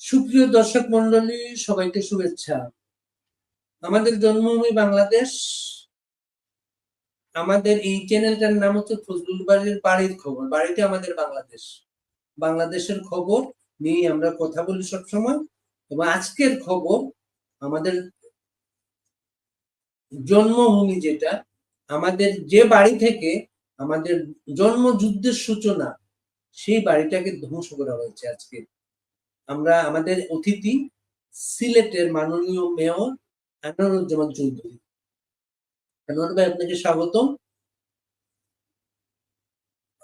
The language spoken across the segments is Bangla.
সুপ্রিয় দর্শক মন্ডলী সবাইকে শুভেচ্ছা। আমাদের জন্মভূমি বাংলাদেশ। আমাদের এই চ্যানেলটার নাম হচ্ছে ফজলুল বাড়ির বাড়ির খবর। বাড়িতে আমাদের বাংলাদেশ। বাংলাদেশের খবর নিয়ে আমরা কথা বলি সবসময়। এবং আজকের খবর আমাদের জন্মভূমি যেটা, আমাদের যে বাড়ি থেকে আমাদের জন্মযুদ্ধের সূচনা, সেই বাড়িটাকে ধ্বংস করা হয়েছে আজকে। আমরা আমাদের অতিথি, সিলেটের মাননীয় মেয়র আনোয়ারুজ্জামান চৌধুরী। আনোয়ার ভাই, আপনাকে স্বাগতম।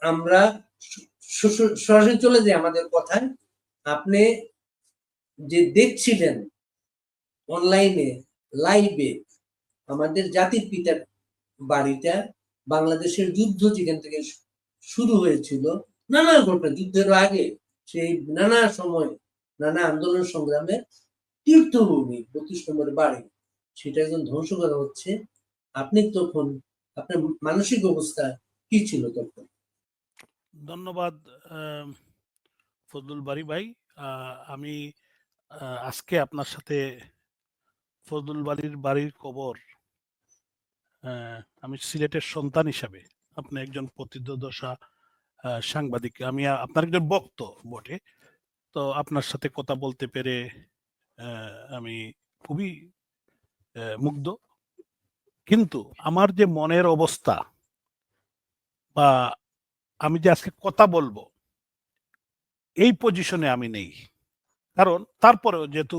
আমরা সরাসরি চলে যাই আমাদের কথায়। আপনি যে দেখছিলেন অনলাইনে, লাইভে আমাদের জাতির পিতার বাড়িটা, বাংলাদেশের যুদ্ধ যেখান থেকে শুরু হয়েছিল, নানা ঘটনা, যুদ্ধের আগে সেই নানা সময় নানা আন্দোলন সংগ্রামে তীর্থভূমি, বত্রিশ নম্বর বাড়ি। সেটা একজন ধ্বংস করা হচ্ছে। আপনি তখন, আপনার মানসিক অবস্থা কি ছিল তখন? ধন্যবাদ ফজলুল বাড়ি ভাই। আমি আজকে আপনার সাথে ফজলুল বাড়ির বাড়ির কবর আমি সিলেটের সন্তান হিসাবে আপনি একজন প্রতিদ্বদশা সাংবাদিক। আমি, আপনার একজন বক্ত বটে। তো আপনার সাথে কথা বলতে পেরে আমি খুবই মুগ্ধ। কিন্তু আমার যে মনের অবস্থা বা আমি যে আজকে কথা বলব, এই পজিশনে আমি নেই। কারণ তারপরেও যেহেতু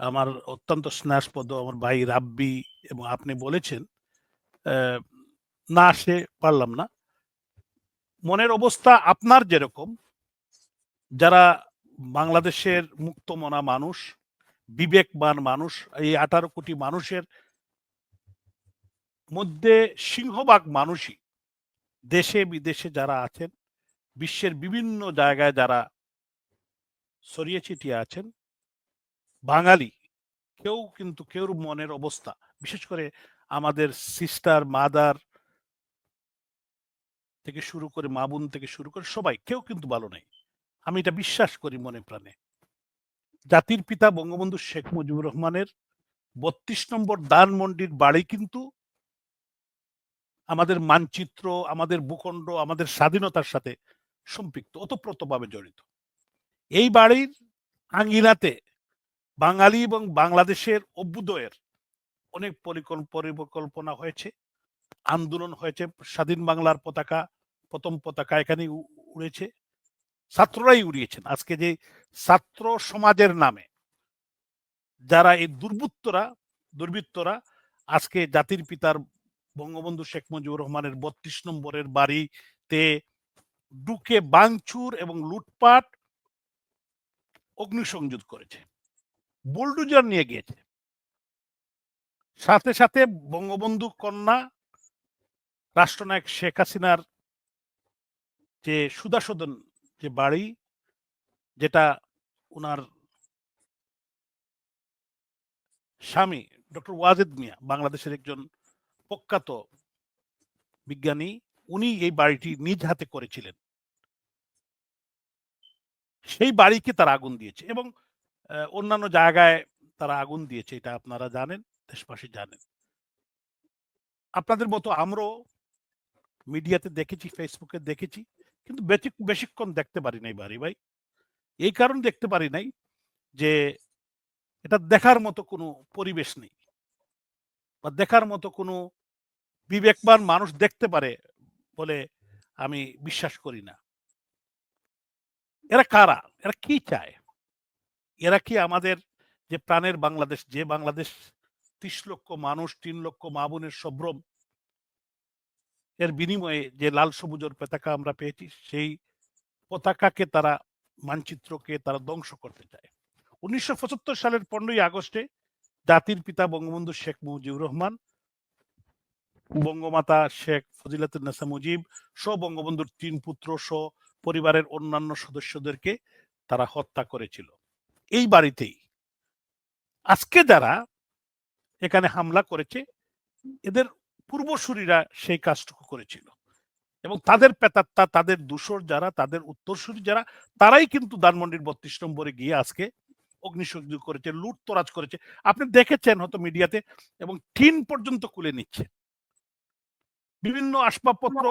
আমার অত্যন্ত স্নেহাস্পদ আমার ভাই রাব্বি এবং আপনি বলেছেন না আসে পারলাম না। মনের অবস্থা আপনার যেরকম, যারা বাংলাদেশের মুক্তমনা মানুষ, বিবেকবান মানুষ, এই আঠারো কোটি মানুষের মধ্যে সিংহভাগ মানুষই দেশে বিদেশে যারা আছেন, বিশ্বের বিভিন্ন জায়গায় যারা ছড়িয়ে ছিটিয়ে আছেন, বাঙালি, কেউ কিন্তু কেউর মনের অবস্থা, বিশেষ করে আমাদের সিস্টার মাদার থেকে শুরু করে মা বোন থেকে শুরু করে সবাই, কেউ কিন্তু ভালো নেই। আমি এটা বিশ্বাস করি মনে প্রাণে। জাতির পিতা বঙ্গবন্ধু শেখ মুজিবুর রহমানের বত্রিশ নম্বর দানমন্ডির বাড়ি কিন্তু আমাদের মানচিত্র, আমাদের ভূখণ্ড, আমাদের স্বাধীনতার সাথে সম্পৃক্ত, ওতপ্রোতভাবে জড়িত। এই বাড়ির আঙ্গিনাতে বাঙালি এবং বাংলাদেশের অভ্যুদয়ের অনেক পরিকল্প, পরিকল্পনা হয়েছে। আন্দোলন হয়েছে, স্বাধীন বাংলার পতাকা, প্রথম পতাকা এখানে উড়েছে। ছাত্ররাই উড়িয়েছেন। আজকে যে ছাত্র সমাজের নামে যারা এই দুর্বৃত্তরা দুর্বৃত্তরা আজকে জাতির পিতার বঙ্গবন্ধু শেখ মুজিবুর রহমানের বত্রিশ নম্বরের বাড়িতে ঢুকে বাংচুর এবং লুটপাট অগ্নিসংযোগ করেছে, বুলডুজার নিয়ে গিয়েছে। সাথে সাথে বঙ্গবন্ধু কন্যা রাষ্ট্রনায়ক শেখ হাসিনার যে সুদাসদন যে বাড়ি, যেটা ওনার স্বামী, ডক্টর ওয়াজেদ মিয়া, বাংলাদেশের একজন প্রখ্যাত বিজ্ঞানী, উনি এই বাড়িটি নিজ হাতে করেছিলেন। সেই বাড়িকে তারা আগুন দিয়েছে এবং অন্যান্য জায়গায় তারা আগুন দিয়েছে, এটা আপনারা জানেন, দেশবাসী জানেন। আপনাদের মতো আমরাও মিডিয়াতে দেখেছি, ফেসবুকে দেখেছি। কিন্তু বেশিক্ষণ দেখতে পারি নাই বাড়ি ভাই। এই কারণ দেখতে পারি নাই যে, এটা দেখার মতো কোনো পরিবেশ নেই। বা দেখার মতো কোনো বিবেকবান মানুষ দেখতে পারে বলে আমি বিশ্বাস করি না। এরা কারা? এরা কি চায়? এরা কি আমাদের যে প্রাণের বাংলাদেশ, যে বাংলাদেশ ত্রিশ লক্ষ মানুষ, তিন লক্ষ মা বোনের সম্ভ্রম এর বিনিময়ে যে লাল সবুজের পতাকা আমরা পেয়েছি, সেই পতাকাকে তারা মানচিত্রকে তারা ধ্বংস করতে চায়। উনিশশো পঁচাত্তর সালের পনেরোই আগস্টে জাতির পিতা বঙ্গবন্ধু শেখ মুজিবুর রহমান, বঙ্গমাতা শেখ ফজিলাতুন্নেসা মুজিব সহ বঙ্গবন্ধুর তিন পুত্র সহ পরিবারের অন্যান্য সদস্যদেরকে তারা হত্যা করেছিল। এই বাড়িতেই আজকে যারা এখানে হামলা করেছে, এদের পূর্বসূরীরা সেই কাজটুকু করেছিল। এবং তাদের পেতাত্তা তাদের দূষর যারা তাদের উত্তরসূরি যারা তারাই কিন্তু ধানমন্ডির বত্রিশ নম্বরে গিয়ে আজকে অগ্নিসংযোগ করেছে লুটতরাজ করেছে। আপনি দেখেছেন হয়তো মিডিয়াতে এবং টিন পর্যন্ত খুলে নিচ্ছে। বিভিন্ন আসবাবপত্র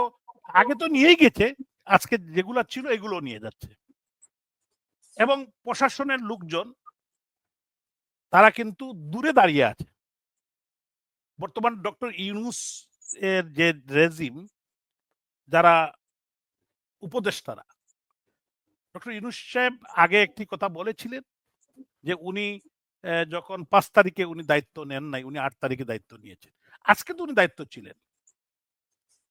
আগে তো নিয়েই গেছে আজকে যেগুলো ছিল এগুলো নিয়ে যাচ্ছে। এবং প্রশাসনের লোকজন তারা কিন্তু দূরে দাঁড়িয়ে আছে। বর্তমান ডক্টর ইউনুস এর যে রেজিম, যারা উপদেষ্টারা, ডক্টর ইউনুস সাহেব আগে একটি কথা বলেছিলেন যে উনি যখন পাঁচ তারিখে উনি দায়িত্ব নেন নাই, উনি আট তারিখে দায়িত্ব নিয়েছেন। আজকে তো উনি দায়িত্ব ছিলেন।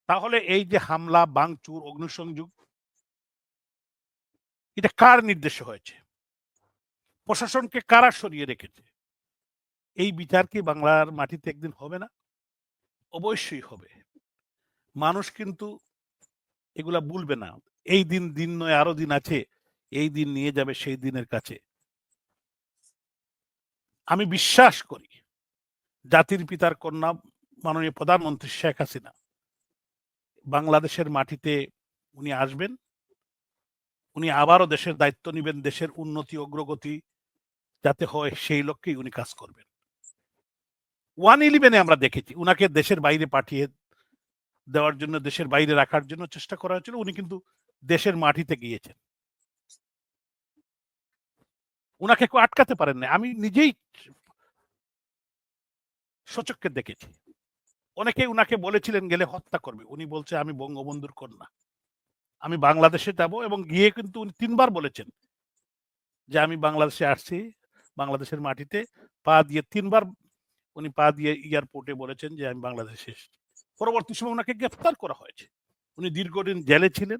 তাহলে এই যে হামলা বাংচুর অগ্নিসংযোগ, এটা কার নির্দেশে হয়েছে? প্রশাসনকে কারা সরিয়ে রেখেছে? এই বিচার কি বাংলার মাটিতে একদিন হবে না? অবশ্যই হবে। মানুষ কিন্তু এগুলা ভুলবে না। এই দিন দিন নয়, আরও দিন আছে। এই দিন নিয়ে যাবে সেই দিনের কাছে। আমি বিশ্বাস করি, জাতির পিতার কন্যা মাননীয় প্রধানমন্ত্রী শেখ হাসিনা, বাংলাদেশের মাটিতে উনি আসবেন। উনি আবারও দেশের দায়িত্ব নেবেন, দেশের উন্নতি, অগ্রগতি যাতে হয় সেই লক্ষ্যেই উনি কাজ করবেন। ওয়ান ইলেভেনে আমরা দেখেছি। উনাকে দেশের বাইরে পাঠিয়ে দেওয়ার জন্য, দেশের বাইরে রাখার জন্য চেষ্টা করা হয়েছিল। উনি কিন্তু দেশের মাটিতে গিয়েছেন। উনাকে কেউ আটকাতে পারেন না আমি নিজেই সচক্ষে দেখেছি। অনেকে উনাকে বলেছিলেন, গেলে হত্যা করবে। উনি বলছে, আমি বঙ্গবন্ধুর কন্যা। আমি বাংলাদেশে যাব। এবং গিয়ে কিন্তু উনি তিনবার বলেছেন যে, আমি বাংলাদেশে আসছি, বাংলাদেশের মাটিতে পা দিয়ে তিনবার উনি পা দিয়ে এয়ারপোর্টে বলেছেন যে, আমি বাংলাদেশে এসেছি। পরবর্তী সময় ওনাকে গ্রেফতার করা হয়েছে। উনি দীর্ঘদিন জেলে ছিলেন।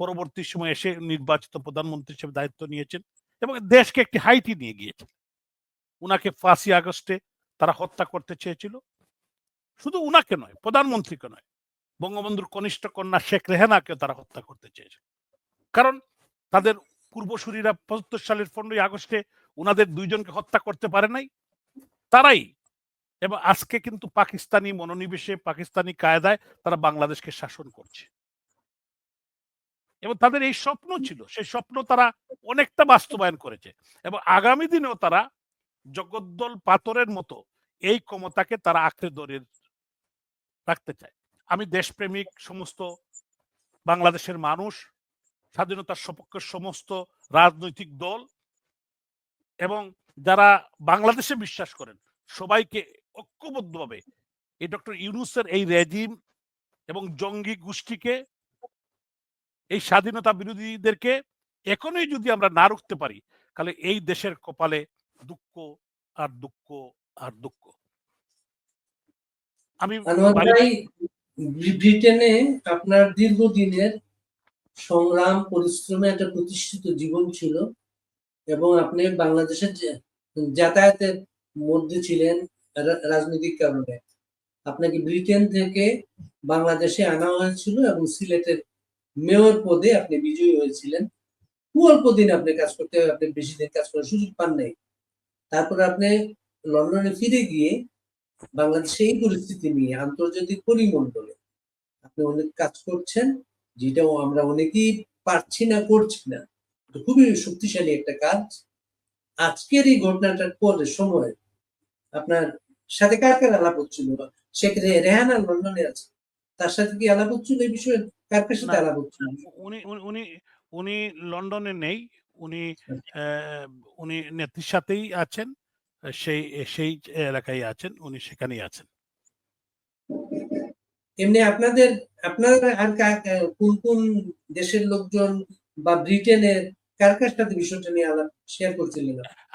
পরবর্তী সময় এসে নির্বাচিত প্রধানমন্ত্রী হিসেবে দায়িত্ব নিয়েছেন এবং দেশকে একটি হাইটি নিয়ে গিয়েছেন। উনাকে ফাঁসি আগস্টে তারা হত্যা করতে চেয়েছিল। শুধু উনাকে নয়, প্রধানমন্ত্রীকে নয়, বঙ্গবন্ধুর কনিষ্ঠ কন্যা শেখ রেহানাকেও তারা হত্যা করতে চেয়েছিল কারণ তাদের পূর্বসূরীরা পঁচাত্তর সালের পনেরোই আগস্টে উনাদের দুইজনকে হত্যা করতে পারে নাই। তারাই এবং আজকে কিন্তু পাকিস্তানি মনোনিবেশে, পাকিস্তানি কায়দায় তারা বাংলাদেশকে শাসন করছে। এবং তাদের এই স্বপ্ন ছিল, সেই স্বপ্ন তারা অনেকটা বাস্তবায়ন করেছে। এবং আগামী দিনেও তারা জগদ্দল পাথরের মতো এই ক্ষমতাকে তারা আঁকড়ে ধরে রাখতে চায়। আমি দেশপ্রেমিক সমস্ত বাংলাদেশের মানুষ, স্বাধীনতার সপক্ষের সমস্ত রাজনৈতিক দল এবং যারা বাংলাদেশে বিশ্বাস করেন, সবাইকে ঐক্যবদ্ধভাবে এই ডক্টর ইউনুসের এই রেজিম এবং জঙ্গি গোষ্ঠীকে এই স্বাধীনতা বিরোধীদেরকে এখনই যদি আমরা না রুখতে পারি তাহলে এই দেশের কপালে দুঃখ আর দুঃখ আর দুঃখ। আমি ব্রিটেনে আপনার দীর্ঘদিনের সংগ্রাম পরিশ্রমে একটা প্রতিষ্ঠিত জীবন ছিল এবং আপনি বাংলাদেশের যাতায়াতের মধ্যে ছিলেন রাজনৈতিক কারণে। আপনাকে ব্রিটেন থেকে বাংলাদেশে আনা হয়েছিল এবং সিলেটের মেয়র পদে আপনি বিজয়ী হয়েছিলেন। অল্প দিন আপনি কাজ করতে আপনি বেশি দিন কাজ করার সুযোগ পান নাই। তারপর আপনি লন্ডনে ফিরে গিয়ে বাংলাদেশে এই পরিস্থিতি নিয়ে আন্তর্জাতিক পরিমণ্ডলে আপনি অনেক কাজ করছেন, যেটাও আমরা অনেকেই পারছি না, করছি না। খুবই শক্তিশালী একটা কাজ। আজকের এই ঘটনাটার পরে সময় আপনার সাথে কার কার আলাপ হচ্ছিল? রে- রেহানা লন্ডনে আছে। তার সাথে কি আলাপ হচ্ছিল এই বিষয়ে? কার কার সাথে আলাপ হচ্ছিল? উনি উনি- উনি লন্ডনে নেই। উনি আচ্ছা। উনি নেত্রীর সাথেই আছেন। সেই সেই এলাকায় আছেন উনি সেখানেই আছেন। এমনি আপনাদের আপনারা আর কোন কোন দেশের লোকজন বা ব্রিটেনের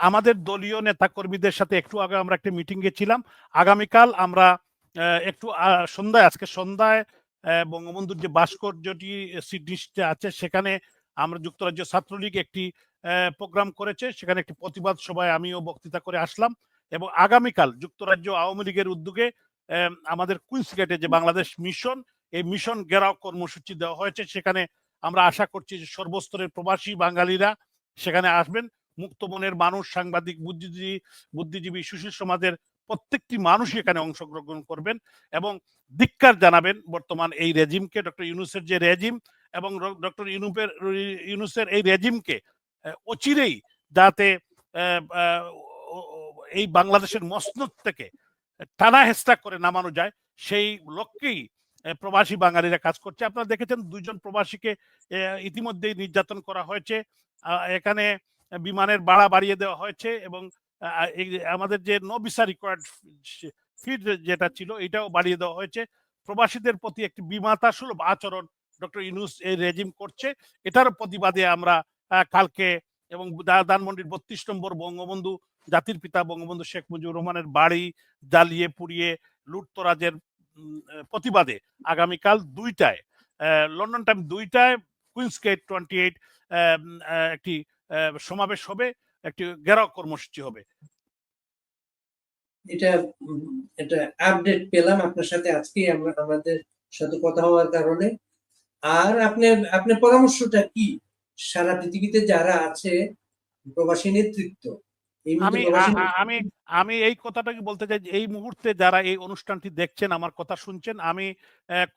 আমাদের দলীয় নেতা কর্মীদের সাথে একটু আগে আমরা একটা মিটিং গেছিলাম আগামীকাল আমরা একটু সন্ধ্যায়, আজকে সন্ধ্যায় বঙ্গবন্ধুর যে ভাস্কর্যটি সিডনিতে আছে, সেখানে আমরা যুক্তরাজ্য ছাত্রলীগ একটি প্রোগ্রাম করেছে। সেখানে একটি প্রতিবাদ সভায় আমিও বক্তৃতা করে আসলাম এবং আগামীকাল যুক্তরাজ্য আওয়ামী লীগের উদ্যোগে আমাদের কুইন্স গেটে যে বাংলাদেশ মিশন, এই মিশন ঘেরাও কর্মসূচি দেওয়া হয়েছে। সেখানে আমরা আশা করছি যে সর্বস্তরের প্রবাসী বাঙালিরা সেখানে আসবেন। মুক্ত মনের মানুষ, সাংবাদিক, বুদ্ধিজীবী বুদ্ধিজীবী, সুশীল সমাজের প্রত্যেকটি মানুষই এখানে অংশগ্রহণ করবেন এবং ধিক্কার জানাবেন বর্তমান এই রেজিমকে, ডক্টর ইউনুসের যে রেজিম এবং ডক্টর ইউনুপের, ইউনুসের এই রেজিমকে অচিরেই যাতে এই বাংলাদেশের মসনদ থেকে টানা হেস্তা করে নামানো যায়, সেই লক্ষ্যেই প্রবাসী বাঙালিরা কাজ করছে। আপনারা দেখেছেন দুইজন প্রবাসীকে ইতিমধ্যেই নির্যাতন করা হয়েছে। এখানে বিমানের ভাড়া বাড়িয়ে দেওয়া হয়েছে এবং আমাদের যে নো ভিসা রিকোয়ার্ড ফিড যেটা ছিল এটাও বাড়িয়ে দেওয়া হয়েছে। প্রবাসীদের প্রতি একটি বিমাতা সুলভ আচরণ ডক্টর ইনুস এই রেজিম করছে। এটার প্রতিবাদে আমরা কালকে এবং দা- ধানমন্ডির বত্রিশ নম্বর বঙ্গবন্ধু জাতির পিতা বঙ্গবন্ধু শেখ মুজিবুর রহমানের বাড়ি জ্বালিয়ে পুড়িয়ে লুটতরাজের প্রতিবাদে আগামীকাল দুইটায় লন্ডন টাইম দুইটায়, কুইন্স গেট টোয়েন্টি এইট একটি সমাবেশ হবে, একটি ঘেরাও কর্মসূচি হবে। এটা এটা আপডেট পেলাম আপনার সাথে আজকে, আমরা আমাদের সাথে কথা হওয়ার কারণে। আর আপনি আপনার পরামর্শটা কি? সারা পৃথিবীতে যারা আছে, প্রবাসী নেতৃত্ব আমি আমি আমি এই কথাটা কি বলতে চাই এই মুহূর্তে যারা এই অনুষ্ঠানটি দেখছেন আমার কথা শুনছেন আমি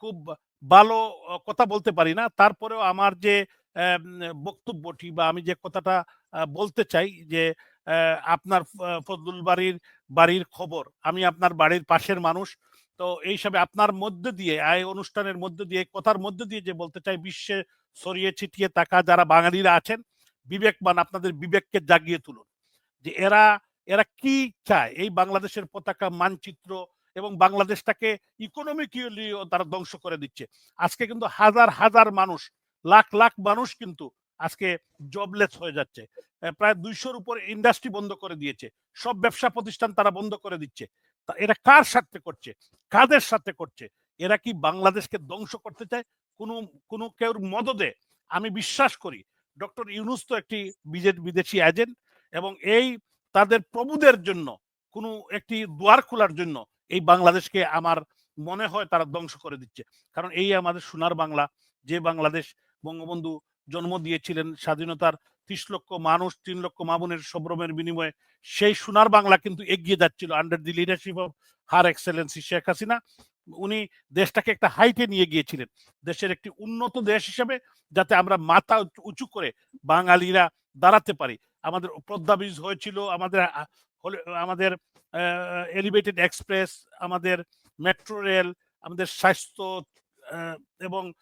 খুব ভালো কথা বলতে পারি না। তারপরেও আমার যে বক্তব্যটি বা আমি যে কথাটা বলতে চাই যে আপনার ফজলুল বাড়ির বাড়ির খবর। আমি আপনার বাড়ির পাশের মানুষ। তো এই হিসাবে আপনার মধ্যে দিয়ে এই অনুষ্ঠানের মধ্যে দিয়ে কথার মধ্যে দিয়ে যে বলতে চাই বিশ্বে ছড়িয়ে ছিটিয়ে থাকা যারা বাঙালিরা আছেন বিবেকবান আপনাদের বিবেককে জাগিয়ে তুলুন। যে এরা এরা কি চায়? এই বাংলাদেশের পতাকা, মানচিত্র এবং বাংলাদেশটাকে ইকোনমিক্যালিও তারা ধ্বংস করে দিচ্ছে। আজকে কিন্তু হাজার হাজার মানুষ, লাখ লাখ মানুষ কিন্তু আজকে জবলেস হয়ে যাচ্ছে। প্রায় দুইশোর উপর ইন্ডাস্ট্রি বন্ধ করে দিয়েছে। সব ব্যবসা প্রতিষ্ঠান তারা বন্ধ করে দিচ্ছে। এরা কার সাথে করছে? কাদের সাথে করছে? এরা কি বাংলাদেশকে ধ্বংস করতে চায়? কোনো কোনো কেউ মদদে? আমি বিশ্বাস করি, ডক্টর ইউনুস তো একটি বিদেশি এজেন্ট এবং এই তাদের প্রভুদের জন্য, কোনো একটি দুয়ার খোলার জন্য এই বাংলাদেশকে আমার মনে হয় তারা ধ্বংস করে দিচ্ছে। কারণ এই আমাদের সোনার বাংলা, যে বাংলাদেশ বঙ্গবন্ধু জন্ম দিয়েছিলেন, স্বাধীনতার ত্রিশ লক্ষ মানুষ, তিন লক্ষ মামুনের সব্রমের বিনিময়ে, সেই সোনার বাংলা কিন্তু এগিয়ে যাচ্ছিল under the leadership of her excellency Sheikh Hasina উনি দেশটাকে একটা হাইটে নিয়ে গিয়েছিলেন। দেশের একটি উন্নত দেশ হিসেবে যাতে আমরা মাথা উঁচু করে বাঙালিরা দাঁড়াতে পারি। আমাদের পদ্মা ব্রিজ হয়েছিল, আমাদের আমাদের এলিভেটেড এক্সপ্রেস আমাদের মেট্রো রেল আমাদের স্বাস্থ্য এবং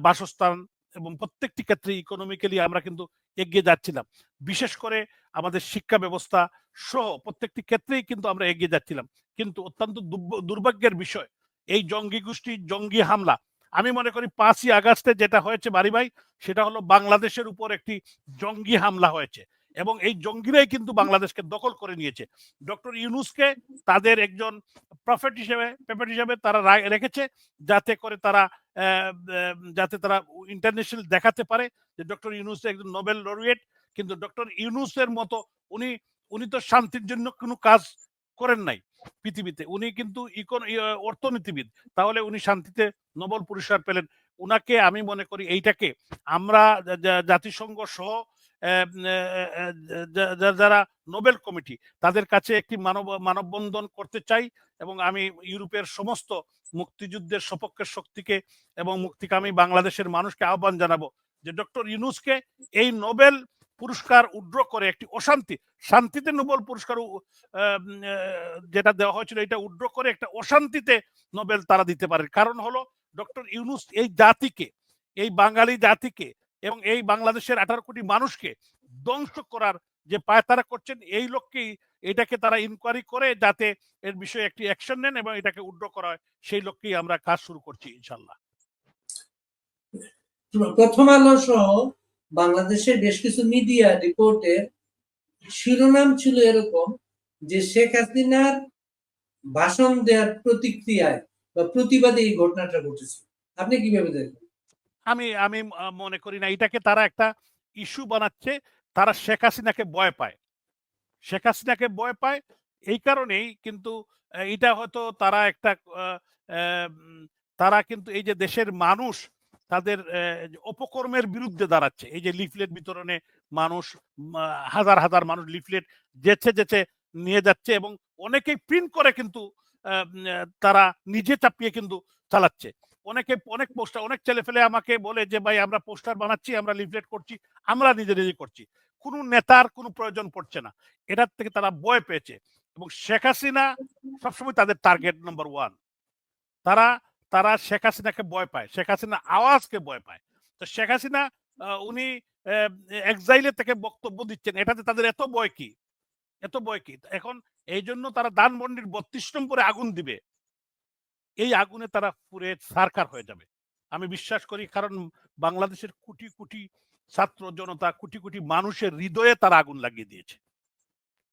বাসস্থান এবং প্রত্যেকটি ক্ষেত্রে ইকোনমিক্যালি আমরা কিন্তু এগিয়ে যাচ্ছিলাম। বিশেষ করে আমাদের শিক্ষা ব্যবস্থা সহ প্রত্যেকটি ক্ষেত্রেই কিন্তু আমরা এগিয়ে যাচ্ছিলাম। কিন্তু অত্যন্ত দুর্ভ- দুর্ভাগ্যের বিষয়, এই জঙ্গি গোষ্ঠী, জঙ্গি হামলা, আমি মনে করি পাঁচই আগস্টে যেটা হয়েছে বাড়ি ভাই সেটা হলো বাংলাদেশের উপর একটি জঙ্গি হামলা হয়েছে। এবং এই জঙ্গিরাই কিন্তু বাংলাদেশকে দখল করে নিয়েছে। ডক্টর ইউনুসকে তাদের একজন প্রফেট হিসেবে পেপেট হিসেবে তারা রেখেছে যাতে করে তারা যাতে তারা ইন্টারন্যাশনাল দেখাতে পারে যে ডক্টর ইউনুস একজন নোবেল লরিয়েট কিন্তু ডক্টর ইউনুসের মতো উনি উনি তো শান্তির জন্য কোনো কাজ করেন নাই পৃথিবীতে। উনি কিন্তু ইকোন অর্থনীতিবিদ। তাহলে উনি শান্তিতে নোবেল পুরস্কার পেলেন। উনাকে আমি মনে করি এইটাকে আমরা জাতিসংঘ সহ যারা নোবেল কমিটি, তাদের কাছে একটি মানব, মানববন্ধন করতে চাই এবং আমি ইউরোপের সমস্ত মুক্তিযুদ্ধের সপক্ষের শক্তিকে এবং মুক্তিকামী বাংলাদেশের মানুষকে আহ্বান জানাব যে ডক্টর ইউনুসকে এই নোবেল পুরস্কার উড্র করে একটি অশান্তি, শান্তিতে নোবেল পুরস্কার যেটা দেওয়া হয়েছিল এটা উড্র করে একটা অশান্তিতে নোবেল তারা দিতে পারে। কারণ হলো ডক্টর ইউনুস এই জাতিকে, এই বাঙালি জাতিকে এবং এই বাংলাদেশের আঠারো কোটি মানুষকে ধ্বংস করার যে পায় তারা করছেন, এই লক্ষ্যেই এটাকে তারা ইনকোয়ারি করে যাতে এর বিষয়ে একটি অ্যাকশন নেন এবং এটাকে উড্র করা হয় সেই লক্ষ্যেই আমরা কাজ শুরু করছি ইনশাল্লাহ প্রথম আলো সহ বাংলাদেশের বেশ কিছু মিডিয়া রিপোর্টের শিরোনাম ছিল এরকম যে শেখ হাসিনার ভাষণ দেওয়ার প্রতিক্রিয়ায় বা প্রতিবাদে এই ঘটনাটা ঘটেছে। আপনি কীভাবে দেখেন? আমি আমি মনে করি না। এটাকে তারা একটা ইস্যু বানাচ্ছে, তারা শেখ হাসিনাকে ভয় পায়। শেখ হাসিনাকে ভয় পায় এই কারণেই কিন্তু এটা হয়তো তারা একটা তারা কিন্তু এই যে দেশের মানুষ তাদের অপকর্মের বিরুদ্ধে দাঁড়াচ্ছে। এই যে লিফলেট বিতরণে মানুষ হাজার হাজার মানুষ লিফলেট যেছে যেছে নিয়ে যাচ্ছে এবং অনেকেই প্রিন্ট করে কিন্তু তারা নিজে চাপিয়ে কিন্তু চালাচ্ছে। অনেকে, অনেক পোস্টার, অনেক ছেলে ফেলে আমাকে বলে যে, ভাই, আমরা পোস্টার বানাচ্ছি, আমরা লিফলেট করছি, আমরা নিজে নিজে করছি। কোনো নেতার কোনো প্রয়োজন পড়ছে না। এটার থেকে তারা ভয় পেয়েছে এবং শেখ হাসিনা সবসময় তাদের টার্গেট নাম্বার ওয়ান তারা তারা শেখ হাসিনাকে ভয় পায়, শেখ হাসিনা আওয়াজকে ভয় পায়। তো শেখ হাসিনা উনি এক্সাইলে থেকে বক্তব্য দিচ্ছেন। এটাতে তাদের এত বয় কি? এত বয় কি? এখন এই জন্য তারা দানমন্ডির বত্রিশ নম্বরে আগুন দিবে। এই আগুনে তারা পুরে সারকার হয়ে যাবে। আমি বিশ্বাস করি, কারণ বাংলাদেশের কোটি কোটি ছাত্র জনতা, কোটি কোটি মানুষের হৃদয়ে তারা আগুন লাগিয়ে দিয়েছে।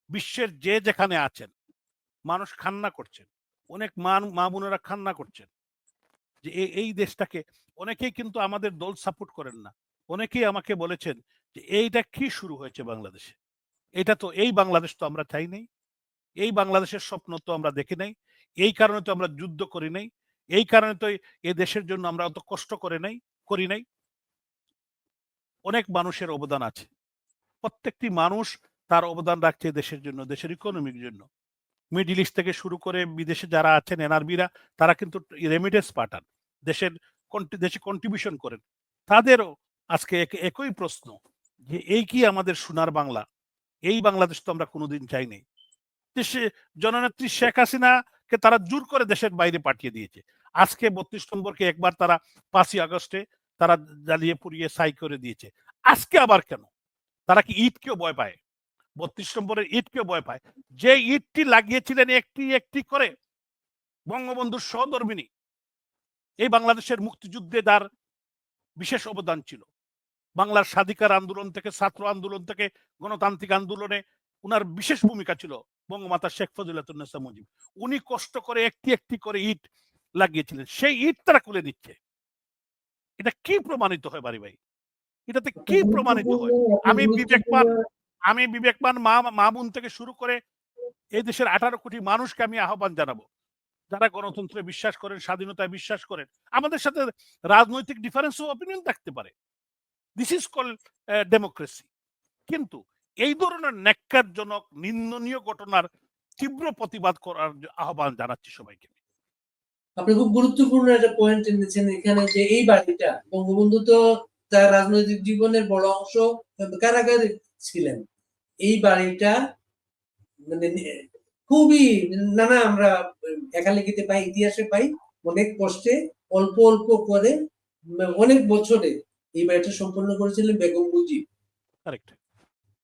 বিশ্বের যে যেখানে আছেন, মানুষ খান্না করছেন। অনেক মান মা বোনেরা খান্না করছেন যে এই দেশটাকে অনেকেই কিন্তু আমাদের দল সাপোর্ট করেন না। অনেকেই আমাকে বলেছেন যে, এইটা কি শুরু হয়েছে বাংলাদেশে? এটা তো, এই বাংলাদেশ তো আমরা চাই নাই। এই বাংলাদেশের স্বপ্ন তো আমরা দেখি নাই। এই কারণে তো আমরা যুদ্ধ করি নাই, এই কারণে তো এই দেশের জন্য আমরা অত কষ্ট করে নাই, করি নাই। অনেক মানুষের অবদান আছে। প্রত্যেকটি মানুষ তার অবদান রাখছে দেশের জন্য, দেশের ইকোনমির জন্য। মিডিল ইস্ট থেকে শুরু করে বিদেশে যারা আছেন, এনআরবিরা, তারা কিন্তু রেমিটেন্স পাঠান, দেশের দেশে কন্ট্রিবিউশন করেন। তাদেরও আজকে একই প্রশ্ন যে এই কি আমাদের সোনার বাংলা? এই বাংলাদেশ তো আমরা কোনোদিন চাই নাই। দেশে জননেত্রী শেখ হাসিনাকে তারা জোর করে দেশের বাইরে পাঠিয়ে দিয়েছে। আজকে বত্রিশ নম্বরকে একবার তারা পাঁচই আগস্টে তারা জ্বালিয়ে পুড়িয়ে সাই করে দিয়েছে। আজকে আবার কেন? তারা কি ইটকেও ভয় পায়? বত্রিশ নম্বরের ইটকেও ভয় পায়। যে ইটটি লাগিয়েছিলেন একটি একটি করে বঙ্গবন্ধুর সহধর্মিনী, এই বাংলাদেশের মুক্তিযুদ্ধে তার বিশেষ অবদান ছিল। বাংলার স্বাধিকার আন্দোলন থেকে, ছাত্র আন্দোলন থেকে, গণতান্ত্রিক আন্দোলনে উনার বিশেষ ভূমিকা ছিল। বঙ্গমাতা শেখ ফজিলাতুন্নেসা মুজিব। উনি কষ্ট করে একটি একটি করে ইট লাগিয়েছিলেন। সেই ইট তারা খুলে নিচ্ছে। এটা কি প্রমাণিত হয় বাড়ি ভাই? এটাতে কি প্রমাণিত হয়? আমি বিবেকবান আমি বিবেকবান মা মা বোন থেকে শুরু করে এই দেশের আঠারো কোটি মানুষকে আমি আহ্বান জানাব। যারা গণতন্ত্রে বিশ্বাস করেন স্বাধীনতায় বিশ্বাস করেন আমাদের সাথে রাজনৈতিক ডিফারেন্স অফ অপিনিয়ন থাকতে পারে। দিস ইজ কল ডেমোক্রেসি কিন্তু এই ধরনের ন্যাক্কারজনক নিন্দনীয় ঘটনার তীব্র প্রতিবাদ করার আহ্বান জানাচ্ছি সবাইকে। আপনি খুব গুরুত্বপূর্ণ একটা পয়েন্ট এনেছেন এখানে যে এই বাড়িটা বঙ্গবন্ধু তো তার রাজনৈতিক জীবনের বড় অংশ কারাগারে ছিলেন। এই বাড়িটা মানে খুবই নানা আমরা একালেখিতে পাই ইতিহাসে পাই অনেক কষ্টে অল্প অল্প করে অনেক বছরে এই বাড়িটা সম্পন্ন করেছিলেন বেগম মুজিব। কারেক্ট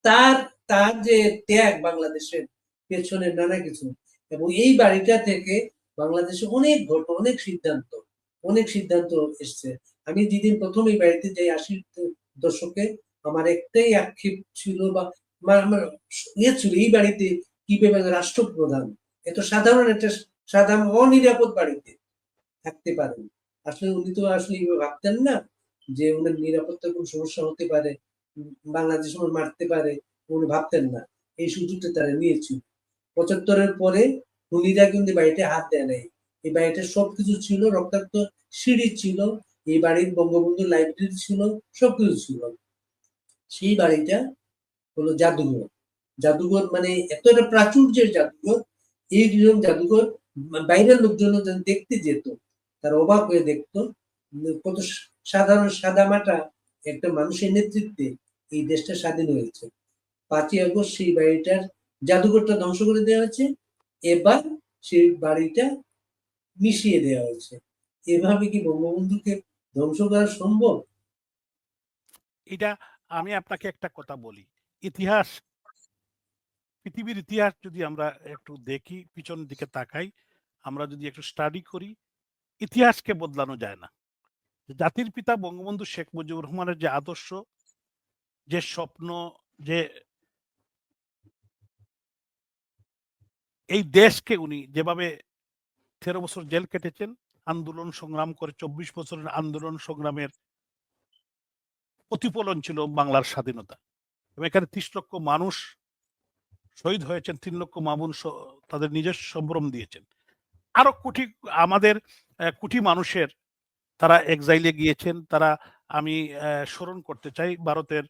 তার তার যে ত্যাগ বাংলাদেশের পেছনে নানা কিছু। এবং এই বাড়িটা থেকে বাংলাদেশে অনেক ঘটনা, অনেক সিদ্ধান্ত অনেক সিদ্ধান্ত এসছে। আমি যেদিন প্রথম এই বাড়িতে যাই, আশির দশকে আমার একটাই আক্ষেপ ছিল বা আমার- ইয়ে ছিল এই বাড়িতে কীভাবে রাষ্ট্রপ্রধান। এত সাধারণ একটা সাধারণ অনিরাপদ বাড়িতে থাকতে পারেন। আসলে উনি তো আসলে ভাবতেন না যে উনার নিরাপত্তার কোনো সমস্যা হতে পারে। বাংলাদেশ মারতে পারে উনি ভাবতেন না। এই সুযোগটা তারা নিয়েছিল। পঁচাত্তরের পরে খুনিরা কিন্তু বাড়িতে হাত দেয় নাই। এই বাড়িতে সবকিছু ছিল, রক্তাক্ত সিঁড়ি ছিল, এই বাড়ির বঙ্গবন্ধু লাইব্রেরি ছিল, সবকিছু ছিল। সেই বাড়িটা হলো জাদুঘর। জাদুঘর মানে এত একটা প্রাচুর্যের জাদুঘর, এই রকম জাদুঘর বাইরের লোকজন দেখতে যেত, তার অবাক হয়ে দেখতো। কত সাধারণ সাদামাটা একটা মানুষের নেতৃত্বে এই দেশটা স্বাধীন হয়েছে। পাঁচই আগস্ট সেই বাড়িটার জাদুঘরটা ধ্বংস করে দেওয়া হয়েছে। এবার সেই বাড়িটা মিশিয়ে দেওয়া হয়েছে। এভাবে কি বঙ্গবন্ধুকে ধ্বংস করা সম্ভব? এটা আমি আপনাকে একটা কথা বলি। ইতিহাস, পৃথিবীর ইতিহাস যদি আমরা একটু দেখি পিছনের দিকে তাকাই, আমরা যদি একটু স্টাডি করি, ইতিহাসকে বদলানো যায় না। জাতির পিতা বঙ্গবন্ধু শেখ মুজিবুর রহমানের যে আদর্শ যে স্বপ্ন, যে এই দেশকে উনি যেভাবে তেরো বছর জেল কেটেছেন, আন্দোলন সংগ্রাম করে চব্বিশ বছরের আন্দোলন সংগ্রামের প্রতিফলন ছিল বাংলার স্বাধীনতা। এবং এখানে ত্রিশ লক্ষ মানুষ শহীদ হয়েছেন, তিন লক্ষ মামুন তাদের নিজস্ব সম্ভ্রম দিয়েছেন। আরও কোটি আমাদের কোটি মানুষের তারা এক্সাইলে গিয়েছেন, তারা আমি স্মরণ করতে চাই ভারতের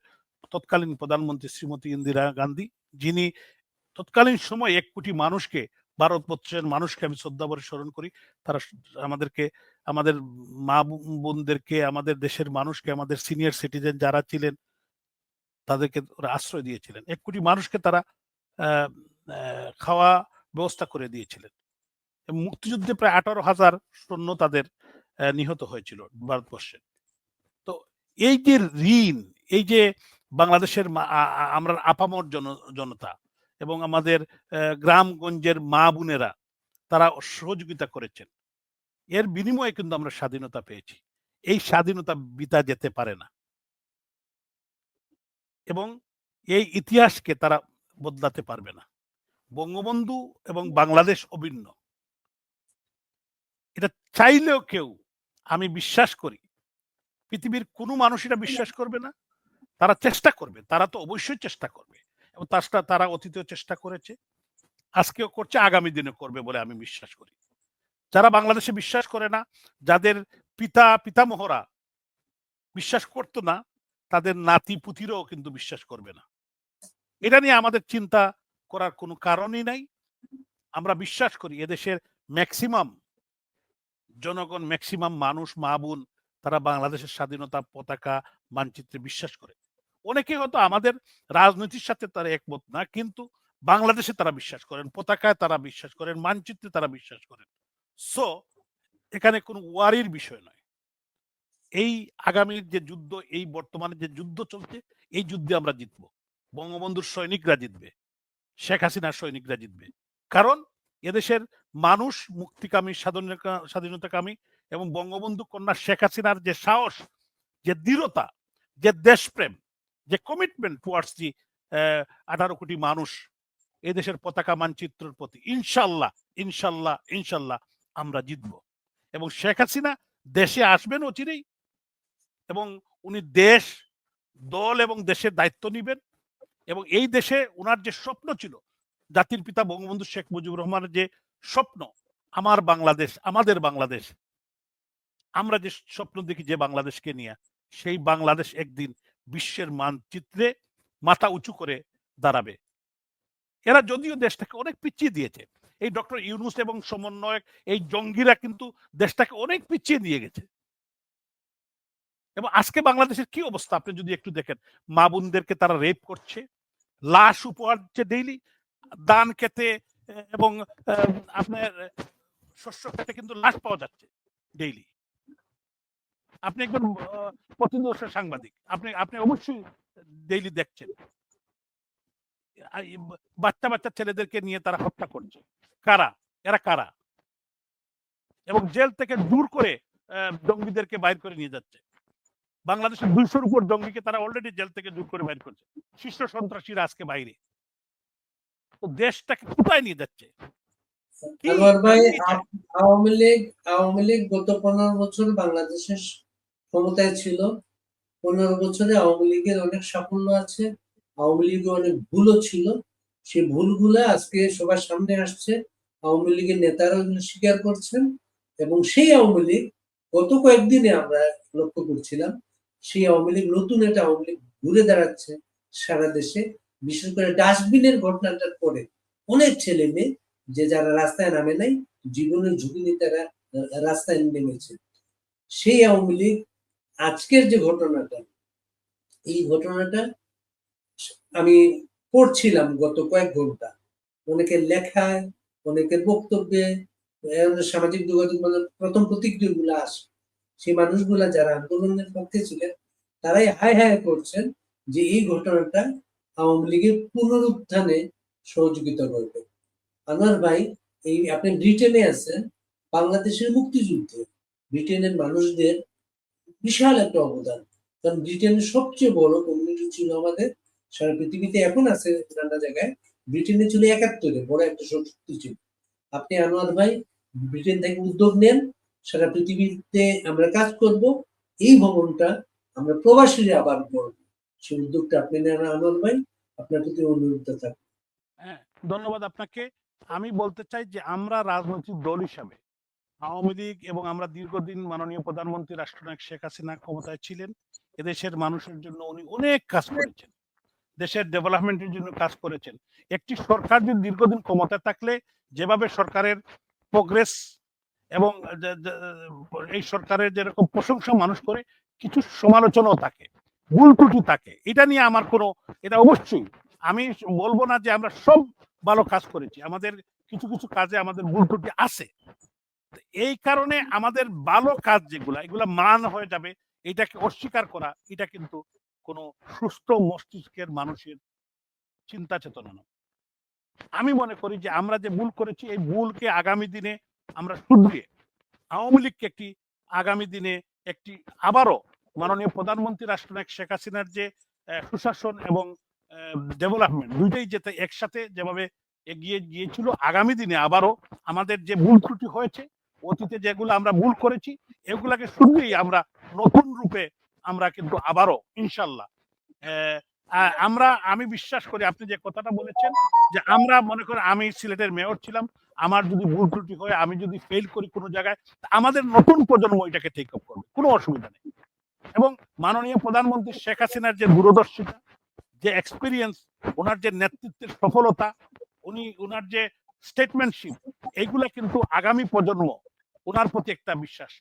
তৎকালীন প্রধানমন্ত্রী শ্রীমতী ইন্দিরা গান্ধী, যিনি তৎকালীন সময় এক কোটি মানুষকে, ভারতবর্ষের মানুষকে আমি শ্রদ্ধা ভরে স্মরণ করি, তারা আমাদেরকে, আমাদের মা বোনদেরকে, আমাদের দেশের মানুষকে, আমাদের সিনিয়র সিটিজেন যারা ছিলেন, তাদেরকে আশ্রয় দিয়েছিলেন। এক কোটি মানুষকে তারা খাওয়া ব্যবস্থা করে দিয়েছিলেন। মুক্তিযুদ্ধে প্রায় আঠারো হাজার সৈন্য তাদের নিহত হয়েছিল ভারতবর্ষে। তো এই যে ঋণ, এই যে বাংলাদেশের আমরা আপামর জন জনতা এবং আমাদের গ্রামগঞ্জের মা বোনেরা তারা সহযোগিতা করেছেন। এর বিনিময়ে কিন্তু আমরা স্বাধীনতা পেয়েছি। এই স্বাধীনতা বিতা যেতে পারে না। এবং এই ইতিহাসকে তারা বদলাতে পারবে না। বঙ্গবন্ধু এবং বাংলাদেশ অভিন্ন। এটা চাইলেও কেউ আমি বিশ্বাস করি পৃথিবীর কোনো মানুষ এটা বিশ্বাস করবে না। তারা চেষ্টা করবে, তারা তো অবশ্যই চেষ্টা করবে। এবং তাছাড়া তারা অতীতেও চেষ্টা করেছে, আজকেও করছে, আগামী দিনে করবে বলে আমি বিশ্বাস করি। যারা বাংলাদেশে বিশ্বাস করে না, যাদের পিতা, পিতামহরা বিশ্বাস করতো না, তাদের নাতি পুতিরও কিন্তু বিশ্বাস করবে না। এটা নিয়ে আমাদের চিন্তা করার কোনো কারণই নাই। আমরা বিশ্বাস করি, এদেশের ম্যাক্সিমাম জনগণ, ম্যাক্সিমাম মানুষ মা বোন তারা বাংলাদেশের স্বাধীনতা পতাকা, মানচিত্রে বিশ্বাস করে। অনেকে হয়তো আমাদের রাজনীতির সাথে তারা একমত না, কিন্তু বাংলাদেশে তারা বিশ্বাস করেন, পতাকায় তারা বিশ্বাস করেন, মানচিত্রে তারা বিশ্বাস করেন। সো এখানে কোনো ওয়ারির বিষয় নয়। এই আগামীর যে যুদ্ধ, এই বর্তমানে যে যুদ্ধ চলছে, এই যুদ্ধে আমরা জিতবো। বঙ্গবন্ধুর সৈনিকরা জিতবে, শেখ হাসিনার সৈনিকরা জিতবে। কারণ এদেশের মানুষ মুক্তিকামী, স্বাধীনতা- স্বাধীনতাকামী এবং বঙ্গবন্ধু কন্যা শেখ হাসিনার যে সাহস, যে দৃঢ়তা, যে দেশপ্রেম যে কমিটমেন্ট টুয়ার্ডস দি আঠারো কোটি মানুষ এই দেশের পতাকা মানচিত্রের প্রতি, ইনশাল্লাহ ইনশাল্লাহ ইনশাল্লাহ আমরা জিতব। এবং শেখ হাসিনা দেশে আসবেন অচিরেই এবং উনি দেশ, দল এবং দেশের দায়িত্ব নিবেন এবং এই দেশে ওনার যে স্বপ্ন ছিল, জাতির পিতা বঙ্গবন্ধু শেখ মুজিবুর রহমানের যে স্বপ্ন, আমার বাংলাদেশ, আমাদের বাংলাদেশ, আমরা যে স্বপ্ন দেখি যে বাংলাদেশকে নিয়ে, সেই বাংলাদেশ একদিন বিশ্বের মানচিত্রে মাথা উঁচু করে দাঁড়াবে। এরা যদিও দেশটাকে অনেক পিছিয়ে দিয়েছে। এই ডক্টর ইউনুস এবং সমন্বয়ক, এই জঙ্গিরা কিন্তু দেশটাকে অনেক পিছিয়ে দিয়ে গেছে। এবং আজকে বাংলাদেশের কি অবস্থা? আপনি যদি একটু দেখেন, মা বোনদেরকে তারা রেপ করছে, লাশ উপহার দিচ্ছে ডেইলি দান খেতে এবং আপনার শস্য খেতে কিন্তু লাশ পাওয়া যাচ্ছে ডেইলি। আপনি একজন আহ, সাংবাদিক। আপনি আপনি অবশ্যই ডেইলি দেখছেন। বাচ্চা বাচ্চা ছেলেদেরকে নিয়ে তারা হত্যা করছে। কারা? এরা কারা? এবং জেল থেকে দূর করে জঙ্গিদেরকে বাইর করে নিয়ে যাচ্ছে। বাংলাদেশের দুইশোর উপর জঙ্গিকে তারা অলরেডি জেল থেকে দূর করে বাইর করছে। শীর্ষ সন্ত্রাসীরা আজকে বাইরে। তো দেশটাকে কোথায় নিয়ে যাচ্ছে? আওয়ামী লীগ আওয়ামী লীগ গত পনেরো বছর বাংলাদেশের ক্ষমতায় ছিল। পনেরো বছরে আওয়ামী লীগের অনেক সাফল্য আছে, আওয়ামী লীগের অনেক ভুলও ছিল। সেই ভুলগুলো আজকে সবার সামনে আসছে। আওয়ামী লীগের নেতারা স্বীকার করছেন এবং সেই আওয়ামী লীগ গত কয়েকদিনে আমরা লক্ষ্য করছিলাম, সেই আওয়ামী লীগ নতুন একটা আওয়ামী লীগ ঘুরে দাঁড়াচ্ছে সারা দেশে। বিশেষ করে ডাস্টবিনের ঘটনাটার পরে অনেক ছেলে মেয়ে, যে যারা রাস্তায় নামে নাই, জীবনের ঝুঁকি নিয়ে তারা রাস্তায় নেমেছে। সেই আওয়ামী লীগ আজকের যে ঘটনাটা, এই ঘটনাটা আমি পড়ছিলাম গত কয়েক ঘণ্টা। অনেকের লেখায়, অনেকের বক্তব্যে সামাজিক যোগাযোগ প্রথম প্রতিক্রিয়া গুলো আসে। সেই মানুষগুলা যারা আন্দোলনের পক্ষে ছিলেন, তারাই হায় হায় করছেন যে এই ঘটনাটা আওয়ামী লীগের পুনরুত্থানে সহযোগিতা করবে। আনোয়ার ভাই, এই আপনি ব্রিটেনে আছেন, বাংলাদেশের মুক্তিযুদ্ধে ব্রিটেনের মানুষদের বিশাল একটা অবদান। কারণ ব্রিটেনের সবচেয়ে বড় কমিউনিটি ছিল আমাদের। সারা পৃথিবীতে এখন আছে নানা জায়গায়। ব্রিটেনে ছিল একাত্তরে, বড় একটা শক্তি ছিল। আপনি আনোয়ার ভাই ব্রিটেন থেকে উদ্যোগ নেন। সারা পৃথিবীতে আমরা কাজ করব। এই ভবনটা আমরা প্রবাসীরা আবার করব। সেই উদ্যোগটা আপনি নেন আনোয়ার ভাই। আপনার প্রতি অনুরোধ থাকবে। হ্যাঁ ধন্যবাদ আপনাকে। আমি বলতে চাই যে আমরা রাজনৈতিক দল হিসাবে আওয়ামী লীগ এবং আমরা দীর্ঘদিন মাননীয় প্রধানমন্ত্রী রাষ্ট্রনায়ক শেখ হাসিনা ক্ষমতায় ছিলেন, এদেশের মানুষের জন্য উনি অনেক কাজ করেছেন, দেশের ডেভেলপমেন্টের জন্য কাজ করেছেন। একটি সরকার যদি দীর্ঘদিন ক্ষমতায় থাকলে, যেভাবে সরকারের প্রোগ্রেস এবং এই সরকারের যেরকম প্রশংসা মানুষ করে, কিছু সমালোচনাও থাকে, ভুল ত্রুটি থাকে। এটা নিয়ে আমার কোনো, এটা অবশ্যই, আমি বলব না যে আমরা সব ভালো কাজ করেছি, আমাদের কিছু কিছু কাজে আমাদের ভুল ত্রুটি আছে। এই কারণে আমাদের ভালো কাজ যেগুলা, এগুলা মান হয়ে যাবে, এটাকে অস্বীকার করা, এটা কিন্তু কোনো সুস্থ মস্তিষ্কের মানুষের চিন্তা চেতনা নয়। আমি মনে করি যে আমরা যে ভুল করেছি, এই ভুলকে আগামী দিনে আমরা শুধরিয়ে, আওয়ামী লীগকে একটি আগামী দিনে একটি আবারও মাননীয় প্রধানমন্ত্রী রাষ্ট্রনায়ক শেখ হাসিনার যে সুশাসন এবং ডেভেলপমেন্ট দুইটাই যেতে একসাথে যেভাবে এগিয়ে গিয়েছিল, আগামী দিনে আবারও আমাদের যে ভুল ত্রুটি হয়েছে অতীতে যেগুলো আমরা ভুল করেছি, এগুলাকে শুধুই আমরা নতুন রূপে আমরা কিন্তু আবারও, ইনশাল্লাহ। আমরা, আমি বিশ্বাস করি আপনি যে কথাটা বলেছেন, যে আমরা মনে করেন আমি সিলেটের মেয়র ছিলাম, আমার যদি ভুল ত্রুটি হয়, আমি যদি ফেল করি কোনো জায়গায় আমাদের নতুন প্রজন্ম এটাকে টেক আপ করবে, কোনো অসুবিধা নেই। এবং মাননীয় প্রধানমন্ত্রী শেখ হাসিনার যে দূরদর্শিতা, যে এক্সপিরিয়েন্স ওনার যে নেতৃত্বের সফলতা, উনি ওনার যে স্টেটমেন্টশিপ এইগুলা কিন্তু আগামী প্রজন্ম ওনার প্রতি একটা বিশ্বাস।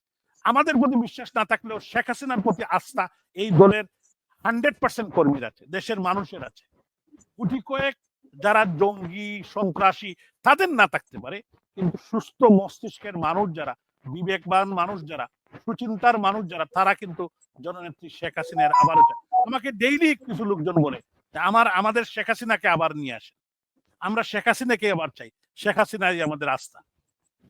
আমাদের প্রতি বিশ্বাস না থাকলেও শেখ হাসিনার প্রতি আস্থা এই দলের হান্ড্রেড পার্সেন্ট কর্মীর আছে, দেশের মানুষের আছে। গুটি কয়েক যারা জঙ্গি, সন্ত্রাসী, তাদের না থাকতে পারে, কিন্তু সুস্থ মস্তিষ্কের মানুষ যারা, বিবেকবান মানুষ যারা, সুচিন্তার মানুষ যারা, তারা কিন্তু জননেত্রী শেখ হাসিনার আবার আমাকে ডেইলি কিছু লোকজন বলে আমার, আমাদের শেখ হাসিনাকে আবার নিয়ে আসে আমরা শেখ হাসিনাকে আবার চাই। শেখ হাসিনাই আমাদের আস্থা।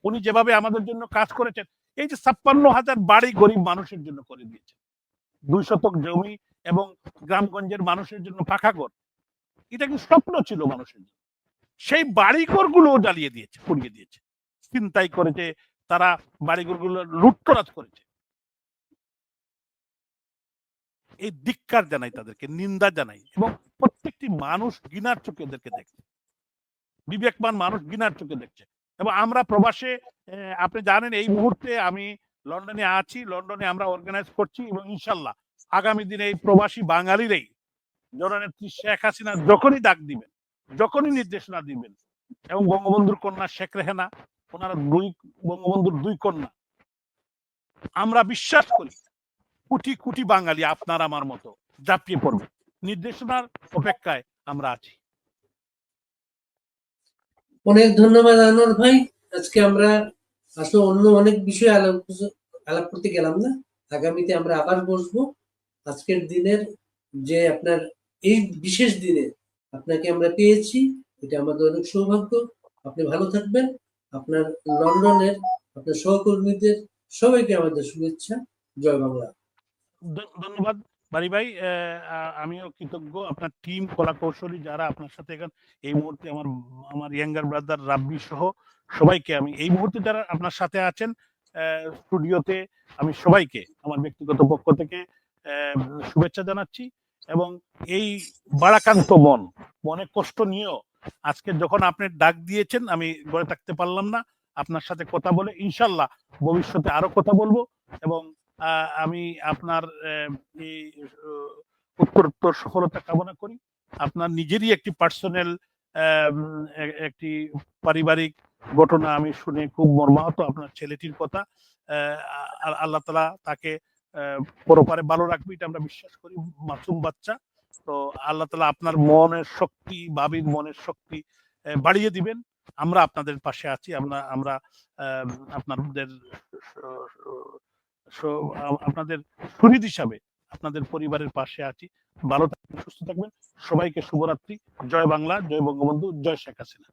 উনি যেভাবে আমাদের জন্য কাজ করেছেন, এই যে ছাপ্পান্ন হাজার বাড়ি গরিব মানুষের জন্য করে দিয়েছে দুই শতক জমি এবং গ্রামগঞ্জের মানুষের জন্য পাখা ঘর। এটা কি স্বপ্ন ছিল মানুষের জন্য? সেই বাড়িঘরগুলো জ্বালিয়ে দিয়েছে, পুড়িয়ে দিয়েছে। চিন্তাই করেছে, তারা বাড়িঘরগুলো লুটতরাজ করেছে। এই ধিক্কার জানাই তাদেরকে, নিন্দা জানাই এবং প্রত্যেকটি মানুষ গিনার চোখে এদেরকে দেখছে। বিবেকবান মানুষ গিনার চোখে দেখছে। এবং আমরা প্রবাসে আপনি জানেন এই মুহূর্তে আমি লন্ডনে আছি, লন্ডনে আমরা অর্গানাইজ করছি এবং ইনশাল্লাহ আগামী দিনে এই প্রবাসী বাঙালিরাই জননেত্রী শেখ হাসিনা যখনই ডাক দিবেন, যখনই নির্দেশনা দিবেন, এবং বঙ্গবন্ধুর কন্যা শেখ রেহেনা, ওনারা দুই, বঙ্গবন্ধুর দুই কন্যা, আমরা বিশ্বাস করি কোটি কোটি বাঙালি আপনার আমার মতো ঝাঁপিয়ে পড়বে। নির্দেশনার অপেক্ষায় আমরা আছি। অনেক ধন্যবাদ আনোয়ার ভাই। আজকে আমরা আসলে অন্য অনেক বিষয়ে আলাপ আলাপ করতে গেলাম না। আগামীতে আমরা আবার বসবো। আজকের দিনের যে আপনার এই বিশেষ দিনে আপনাকে আমরা পেয়েছি, এটা আমাদের অনেক সৌভাগ্য। আপনি ভালো থাকবেন। আপনার লন্ডনের আপনার সহকর্মীদের সবাইকে আমাদের শুভেচ্ছা। জয় বাংলা। ধন্যবাদ। বাড়ি ভাই আমিও কৃতজ্ঞ। আপনার টিম কলা কৌশলী যারা আপনার সাথে এখন এই মুহূর্তে আমার আমার ইয়াঙ্গার ব্রাদার রাব্বি সহ সবাইকে আমি, এই মুহূর্তে যারা আপনার সাথে আছেন স্টুডিওতে আমি সবাইকে, আমার ব্যক্তিগত পক্ষ থেকে শুভেচ্ছা জানাচ্ছি এবং এই বারাকান্ত মন, মনে কষ্ট নিয়েও আজকে যখন আপনি ডাক দিয়েছেন, আমি গড়ে থাকতে পারলাম না। আপনার সাথে কথা বলে ইনশাল্লাহ ভবিষ্যতে আরও কথা বলব এবং আমি আপনার উত্তরোত্তর সফলতা কামনা করি। আপনার নিজেরই একটি পার্সোনাল একটি পারিবারিক ঘটনা আমি শুনে খুব মর্মাহত আপনার ছেলেটির কথা। আল্লাহ তালা তাকে পরপারে ভালো রাখবে এটা আমরা বিশ্বাস করি, মাসুম বাচ্চা। তো আল্লাহ তালা আপনার মনের শক্তি বাবির মনের শক্তি বাড়িয়ে দিবেন। আমরা আপনাদের পাশে আছি। আমরা আমরা আপনাদের আপনাদের শহীদ হিসাবে আপনাদের পরিবারের পাশে আছি। ভালো থাকবেন সুস্থ থাকবেন। সবাইকে শুভরাত্রি। জয় বাংলা জয় বঙ্গবন্ধু জয় শেখ হাসিনা।